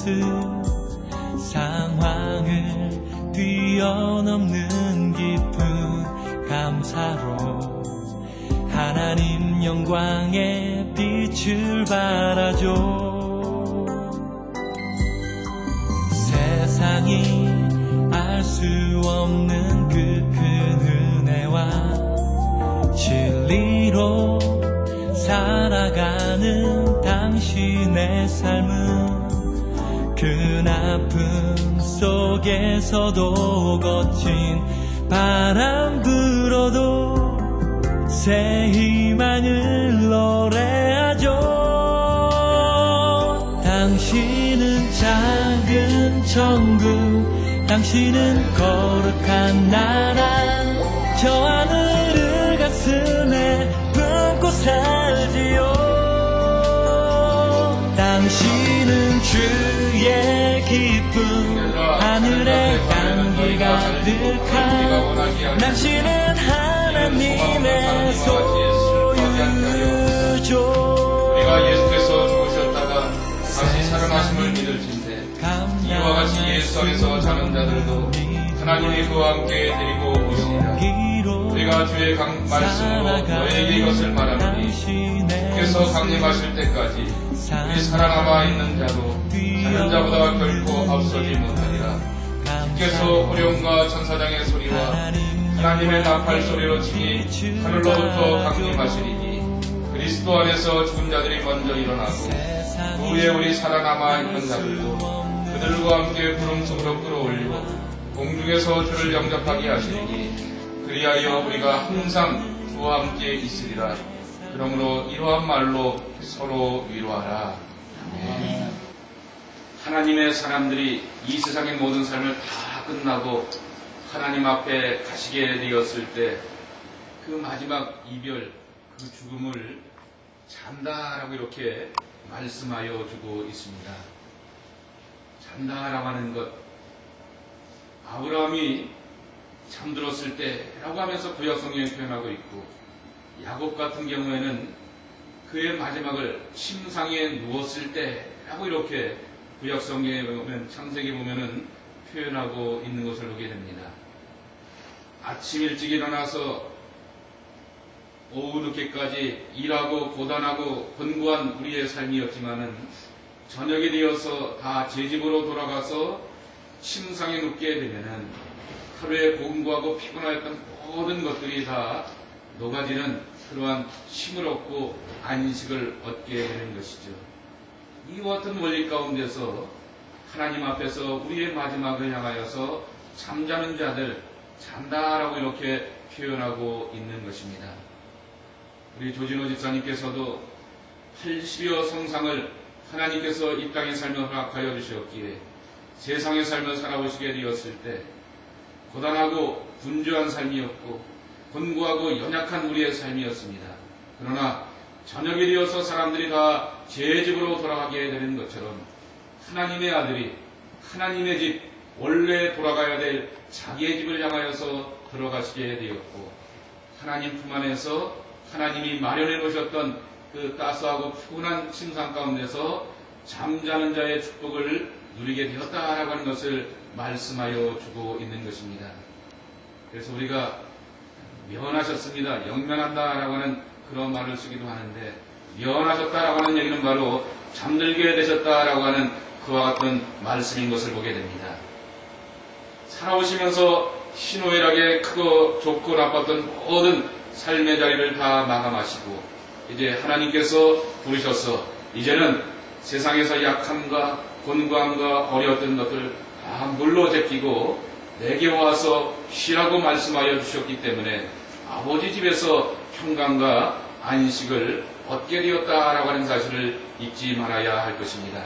모습 상황을 뛰어넘는 깊은 감사로 하나님 영광의 빛을 발하죠. 세상이 알 수 없는 그 큰 은혜와 진리로 살아가는 당신의 삶은 그 아픔 속에서도 거친 바람 불어도 새 희망을 노래하죠. 당신은 작은 천국 당신은 거룩한 나라. 저 하늘을 가슴에 품고 살지요. 당신은 주 의 기쁨 하늘의 향기 가득한 당신은 하나님의 소유죠. 우리가 예수께서 죽으셨다가 다시 살아나심을 믿을진데 이와 같이 예수 안에서 자는 자들도 하나님이 그와 함께 데리고 오시리라 우리가 주의 강, 말씀으로 너에게 이것을 말하노니 주께서 강림하실 때까지 우리 살아남아 있는 자도 자는 자보다 결코 앞서지 못하리라. 주께서 호령과 천사장의 소리와 하나님의 나팔 소리로 치니 하늘로부터 강림하시리니 그리스도 안에서 죽은 자들이 먼저 일어나고 그 후에 우리 살아남아 있는 자들도 그들과 함께 구름 속으로 끌어올리고 공중에서 주를 영접하게 하시리니 그리하여 우리가 항상 주와 함께 있으리라 그러므로 이러한 말로 서로 위로하라 아멘. 하나님의 사람들이 이 세상의 모든 삶을 다 끝나고 하나님 앞에 가시게 되었을 때 그 마지막 이별, 그 죽음을 잔다라고 이렇게 말씀하여 주고 있습니다. 잔다라고 하는 것, 아브라함이 잠들었을 때라고 하면서 구약성경에 표현하고 있고, 야곱 같은 경우에는 그의 마지막을 침상에 누웠을 때라고 이렇게 구약 성경에 보면 창세기 보면은 표현하고 있는 것을 보게 됩니다. 아침 일찍 일어나서 오후 늦게까지 일하고 고단하고 권고한 우리의 삶이었지만은 저녁이 되어서 다 제 집으로 돌아가서 침상에 눕게 되면은 하루에 공부하고 피곤하였던 모든 것들이 다 녹아지는 그러한 힘을 얻고 안식을 얻게 되는 것이죠. 이와 같은 원리 가운데서 하나님 앞에서 우리의 마지막을 향하여서 잠자는 자들 잔다라고 이렇게 표현하고 있는 것입니다. 우리 조진호 집사님께서도 80여 성상을 하나님께서 이 땅의 삶을 허락하여 주셨기에 세상의 삶을 살아보시게 되었을 때 고단하고 분주한 삶이었고 권고하고 연약한 우리의 삶이었습니다. 그러나 저녁이 되어서 사람들이 다 제 집으로 돌아가게 되는 것처럼 하나님의 아들이 하나님의 집 원래 돌아가야 될 자기의 집을 향하여서 들어가시게 되었고 하나님 품 안에서 하나님이 마련해 놓으셨던 그 따스하고 푸근한 침상 가운데서 잠자는 자의 축복을 누리게 되었다라고 하는 것을 말씀하여 주고 있는 것입니다. 그래서 우리가 면하셨습니다. 영면한다라고 하는 그런 말을 쓰기도 하는데 면하셨다라고 하는 얘기는 바로 잠들게 되셨다라고 하는 그와 같은 말씀인 것을 보게 됩니다. 살아오시면서 신호일하게 크고 좁고 나빴던 모든 삶의 자리를 다 마감하시고 이제 하나님께서 부르셔서 이제는 세상에서 약함과 곤고함과 어려웠던 것들 다 물로 제끼고 내게 와서 쉬라고 말씀하여 주셨기 때문에 아버지 집에서 평강과 안식을 얻게 되었다라고 하는 사실을 잊지 말아야 할 것입니다.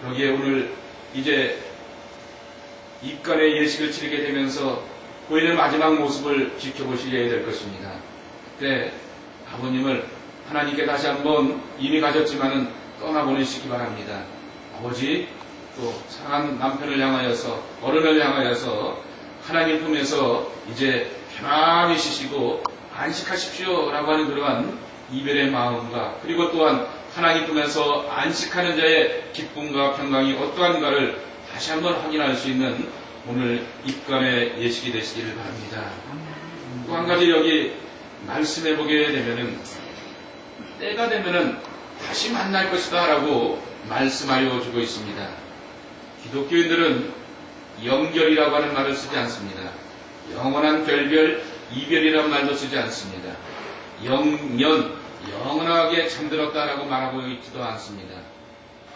그러기에 오늘 이제 입간의 예식을 치르게 되면서 고인의 마지막 모습을 지켜보시게 될 것입니다. 그때 아버님을 하나님께 다시 한번 이미 가졌지만은 떠나보내시기 바랍니다. 아버지, 또 사랑하는 남편을 향하여서 어른을 향하여서 하나님 품에서 이제 편안히 쉬시고 안식하십시오 라고 하는 그러한 이별의 마음과 그리고 또한 하나님 품에서 안식하는 자의 기쁨과 평강이 어떠한가를 다시 한번 확인할 수 있는 오늘 입간의 예식이 되시기를 바랍니다. 또 한 가지 여기 말씀해 보게 되면은 때가 되면은 다시 만날 것이다 라고 말씀하여 주고 있습니다. 기독교인들은 영결이라고 하는 말을 쓰지 않습니다. 영원한 결별, 이별이라는 말도 쓰지 않습니다. 영년, 영원하게 잠들었다라고 말하고 있지도 않습니다.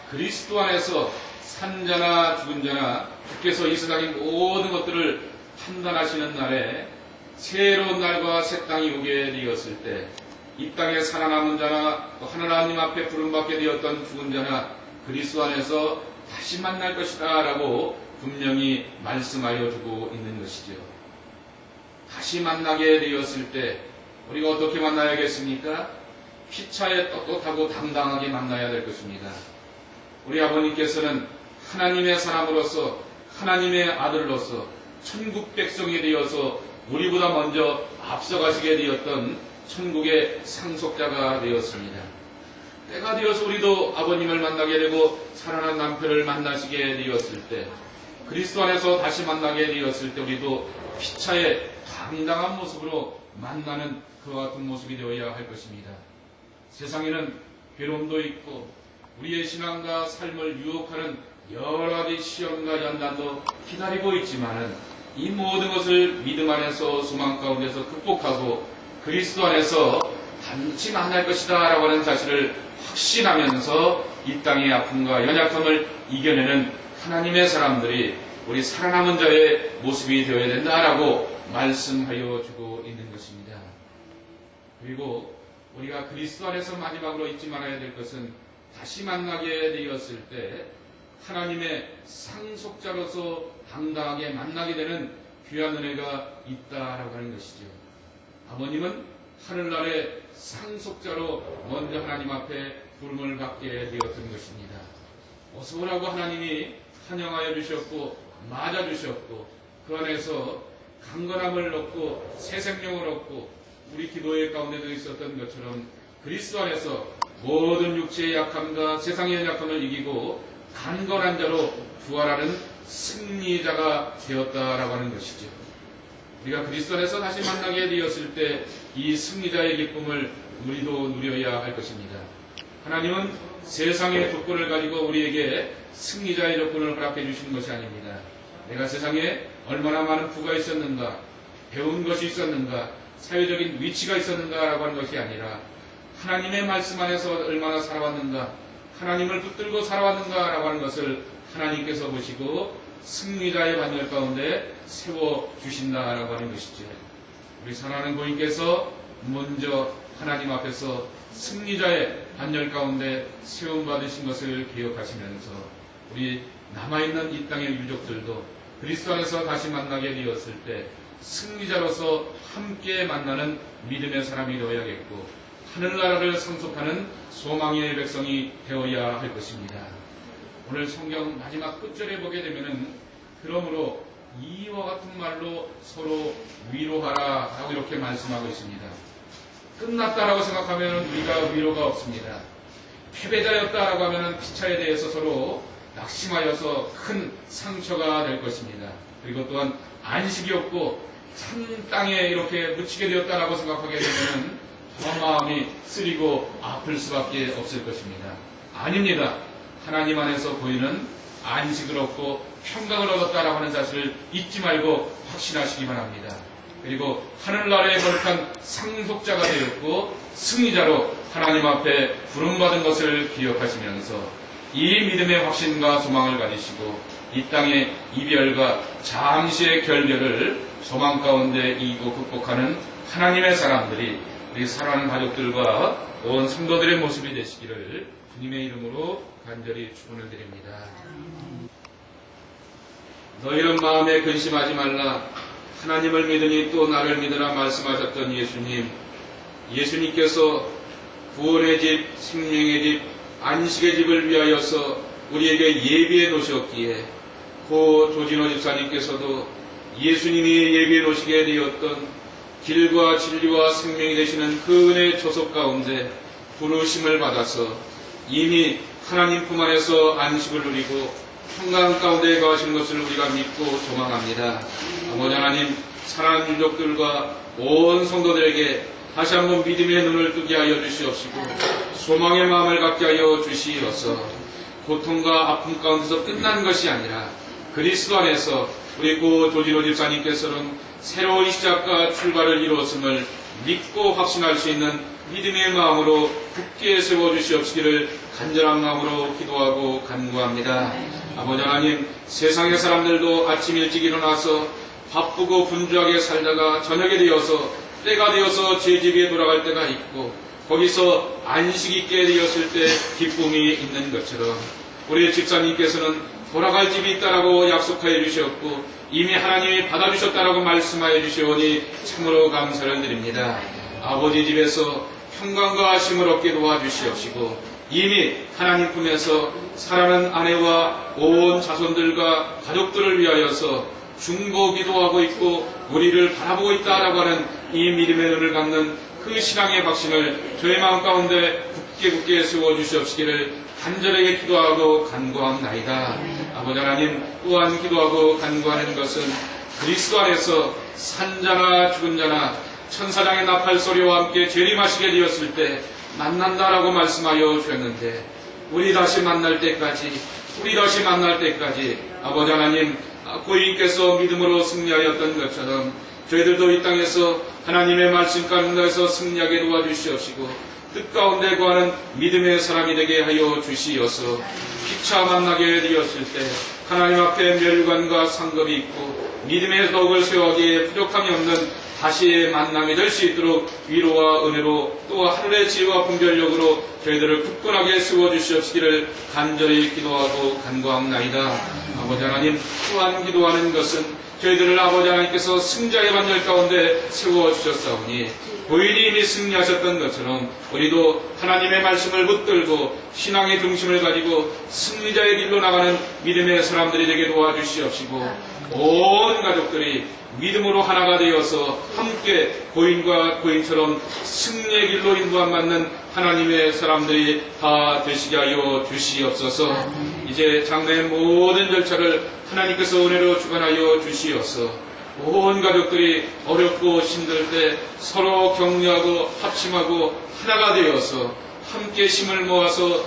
그리스도 안에서 산자나 죽은 자나 주께서 이 세상의 모든 것들을 판단하시는 날에 새로운 날과 새 땅이 오게 되었을 때 이 땅에 살아남은 자나 또 하나님 앞에 부름받게 되었던 죽은 자나 그리스도 안에서 다시 만날 것이다 라고 분명히 말씀하여 주고 있는 것이죠. 다시 만나게 되었을 때 우리가 어떻게 만나야겠습니까? 피차에 떳떳하고 당당하게 만나야 될 것입니다. 우리 아버님께서는 하나님의 사람으로서 하나님의 아들로서 천국 백성이 되어서 우리보다 먼저 앞서가시게 되었던 천국의 상속자가 되었습니다. 때가 되어서 우리도 아버님을 만나게 되고 사랑하는 남편을 만나시게 되었을 때 그리스도 안에서 다시 만나게 되었을 때 우리도 피차에 당당한 모습으로 만나는 그와 같은 모습이 되어야 할 것입니다. 세상에는 괴로움도 있고 우리의 신앙과 삶을 유혹하는 여러 가지 시험과 연단도 기다리고 있지만은 이 모든 것을 믿음 안에서 소망 가운데서 극복하고 그리스도 안에서 반드시 만날 것이다 라고 하는 사실을 확신하면서 이 땅의 아픔과 연약함을 이겨내는 하나님의 사람들이 우리 살아남은 자의 모습이 되어야 된다라고 말씀하여 주고 있는 것입니다. 그리고 우리가 그리스도 안에서 마지막으로 잊지 말아야 될 것은 다시 만나게 되었을 때 하나님의 상속자로서 당당하게 만나게 되는 귀한 은혜가 있다라고 하는 것이죠. 아버님은 하늘나라의 상속자로 먼저 하나님 앞에 부름을 받게 되었던 것입니다. 어서 오라고 하나님이 환영하여 주셨고 맞아 주셨고 그 안에서 강건함을 얻고 새 생명을 얻고 우리 기도의 가운데도 있었던 것처럼 그리스도 안에서 모든 육체의 약함과 세상의 약함을 이기고 강건한 자로 부활하는 승리자가 되었다라고 하는 것이죠. 우리가 그리스도 안에서 다시 만나게 되었을 때 이 승리자의 기쁨을 우리도 누려야 할 것입니다. 하나님은 세상의 조건을 가지고 우리에게 승리자의 조건을 허락해 주시는 것이 아닙니다. 내가 세상에 얼마나 많은 부가 있었는가, 배운 것이 있었는가, 사회적인 위치가 있었는가라고 하는 것이 아니라 하나님의 말씀 안에서 얼마나 살아왔는가, 하나님을 붙들고 살아왔는가라고 하는 것을 하나님께서 보시고 승리자의 반열 가운데 세워 주신다라고 하는 것이죠. 우리 사랑하는 고인께서 먼저 하나님 앞에서 승리자의 반열 가운데 세움 받으신 것을 기억하시면서 우리 남아있는 이 땅의 유족들도 그리스도 안에서 다시 만나게 되었을 때 승리자로서 함께 만나는 믿음의 사람이 되어야겠고 하늘나라를 상속하는 소망의 백성이 되어야 할 것입니다. 오늘 성경 마지막 끝절에 보게 되면은 그러므로 이와 같은 말로 서로 위로하라 하고 이렇게 말씀하고 있습니다. 끝났다라고 생각하면 우리가 위로가 없습니다. 패배자였다라고 하면 피차에 대해서 서로 낙심하여서 큰 상처가 될 것입니다. 그리고 또한 안식이 없고 산 땅에 이렇게 묻히게 되었다라고 생각하게 되면 더 마음이 쓰리고 아플 수밖에 없을 것입니다. 아닙니다. 하나님 안에서 보이는 안식을 얻고 평강을 얻었다라고 하는 사실을 잊지 말고 확신하시기 바랍니다. 그리고 하늘나라에 거룩한 상속자가 되었고 승리자로 하나님 앞에 부름받은 것을 기억하시면서 이 믿음의 확신과 소망을 가지시고 이 땅의 이별과 잠시의 결별을 소망 가운데 이기고 극복하는 하나님의 사람들이 우리 사랑하는 가족들과 온 성도들의 모습이 되시기를 주님의 이름으로 간절히 축원을 드립니다. 너희는 마음에 근심하지 말라. 하나님을 믿으니 또 나를 믿으라 말씀하셨던 예수님. 예수님께서 구원의 집, 생명의 집, 안식의 집을 위하여서 우리에게 예비해 놓으셨기에 고 조진호 집사님께서도 예수님이 예비해 놓으시게 되었던 길과 진리와 생명이 되시는 그 은혜의 조속 가운데 부르심을 받아서 이미 하나님 품 안에서 안식을 누리고 평강 가운데 거하시는 것을 우리가 믿고 소망합니다. 아버지 하나님 사랑하는 유족들과 온 성도들에게 다시 한번 믿음의 눈을 뜨게 하여 주시옵시고 소망의 마음을 갖게 하여 주시옵소서 고통과 아픔 가운데서 끝난 것이 아니라 그리스도 안에서 우리 고 조진호 집사님께서는 새로운 시작과 출발을 이루었음을 믿고 확신할 수 있는 믿음의 마음으로 굳게 세워 주시옵시기를 간절한 마음으로 기도하고 간구합니다. 아버지 하나님 세상의 사람들도 아침 일찍 일어나서 바쁘고 분주하게 살다가 저녁이 되어서 때가 되어서 제 집에 돌아갈 때가 있고 거기서 안식 있게 되었을 때 기쁨이 있는 것처럼 우리 집사님께서는 돌아갈 집이 있다라고 약속하여 주셨고 이미 하나님이 받아주셨다라고 말씀하여 주시오니 참으로 감사를 드립니다. 아버지 집에서 평강과 쉼을 얻게 도와주시옵시고 이미 하나님 품에서 사랑하는 아내와 온 자손들과 가족들을 위하여서 중보 기도하고 있고 우리를 바라보고 있다라고 하는 이 믿음의 눈을 갖는 그 신앙의 확신을 저의 마음 가운데 굳게 굳게 세워 주시옵시기를 간절하게 기도하고 간구합나이다. 아버지 하나님 또한 기도하고 간구하는 것은 그리스도 안에서 산자나 죽은 자나 천사장의 나팔 소리와 함께 재림하시게 되었을 때 만난다라고 말씀하여 주셨는데 우리 다시 만날 때까지 우리 다시 만날 때까지 아버지 하나님 고인께서 믿음으로 승리하였던 것처럼 저희들도 이 땅에서 하나님의 말씀 가운데서 승리하게 도와주시옵시고 뜻 가운데 구하는 믿음의 사람이 되게 하여 주시어서 피차 만나게 되었을 때 하나님 앞에 멸관과 상급이 있고 믿음의 덕을 세워하기에 부족함이 없는 다시의 만남이 될 수 있도록 위로와 은혜로 또 하늘의 지혜와 분별력으로 저희들을 굳건하게 세워주시옵시기를 간절히 기도하고 간구합나이다. 아버지 하나님 또한 기도하는 것은 저희들을 아버지 하나님께서 승자의 반열 가운데 세워주셨사오니 고인이 이미 승리하셨던 것처럼 우리도 하나님의 말씀을 붙들고 신앙의 중심을 가지고 승리자의 길로 나가는 믿음의 사람들이 되게 도와주시옵시고 온 가족들이 믿음으로 하나가 되어서 함께 고인과 고인처럼 승리의 길로 인도함 받는 하나님의 사람들이 다 되시게 하여 주시옵소서. 이제 장래의 모든 절차를 하나님께서 은혜로 주관하여 주시옵소서. 온 가족들이 어렵고 힘들 때 서로 격려하고 합심하고 하나가 되어서 함께 힘을 모아서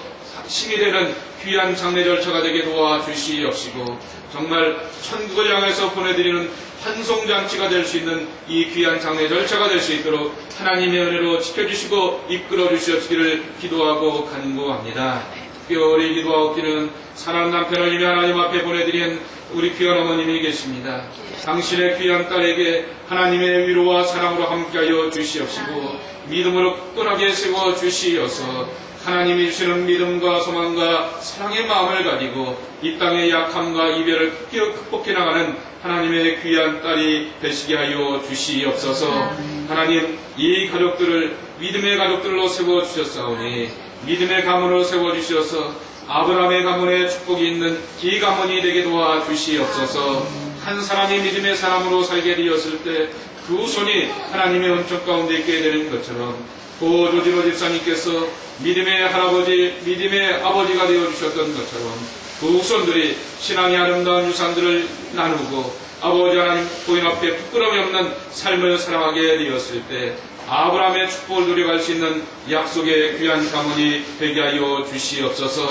힘이 되는 귀한 장례 절차가 되게 도와주시옵시고 정말 천국을 향해서 보내드리는 환송잔치가 될 수 있는 이 귀한 장례 절차가 될 수 있도록 하나님의 은혜로 지켜주시고 이끌어 주시옵기를 기도하고 간구합니다. 특별히 기도하옵기는 사랑하는 남편을 이미 하나님 앞에 보내드린 우리 귀한 어머님이 계십니다. 당신의 귀한 딸에게 하나님의 위로와 사랑으로 함께하여 주시옵시고 믿음으로 굳건하게 세워 주시어서 하나님이 주시는 믿음과 소망과 사랑의 마음을 가지고 이 땅의 약함과 이별을 극복해 나가는 하나님의 귀한 딸이 되시게 하여 주시옵소서. 하나님 이 가족들을 믿음의 가족들로 세워 주셨사오니 믿음의 가문으로 세워 주셔서 아브라함의 가문에 축복이 있는 이 가문이 되게 도와 주시옵소서. 한 사람이 믿음의 사람으로 살게 되었을 때그 후손이 하나님의 은총 가운데 있게 되는 것처럼 고조지로 집사님께서 믿음의 할아버지, 믿음의 아버지가 되어주셨던 것처럼 그 후손들이 신앙의 아름다운 유산들을 나누고 아버지 하나님 고인 앞에 부끄러움이 없는 삶을 살아가게 되었을 때 아브라함의 축복을 누려갈 수 있는 약속의 귀한 가문이 되게 하여 주시옵소서.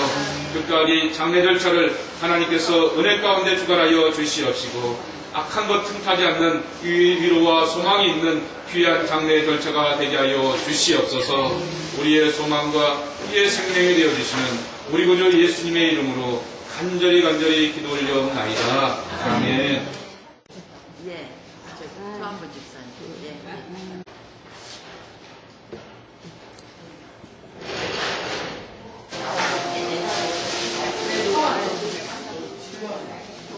끝까지 장례 절차를 하나님께서 은혜 가운데 주관하여 주시옵시고 악한 것 틈타지 않는 위- 위로와 소망이 있는 귀한 장례 절차가 되게 하여 주시옵소서 우리의 소망과 우리의 생명이 되어 주시는 우리 구주 예수님의 이름으로 간절히 간절히 기도 올려옵나이다. 아멘. 예.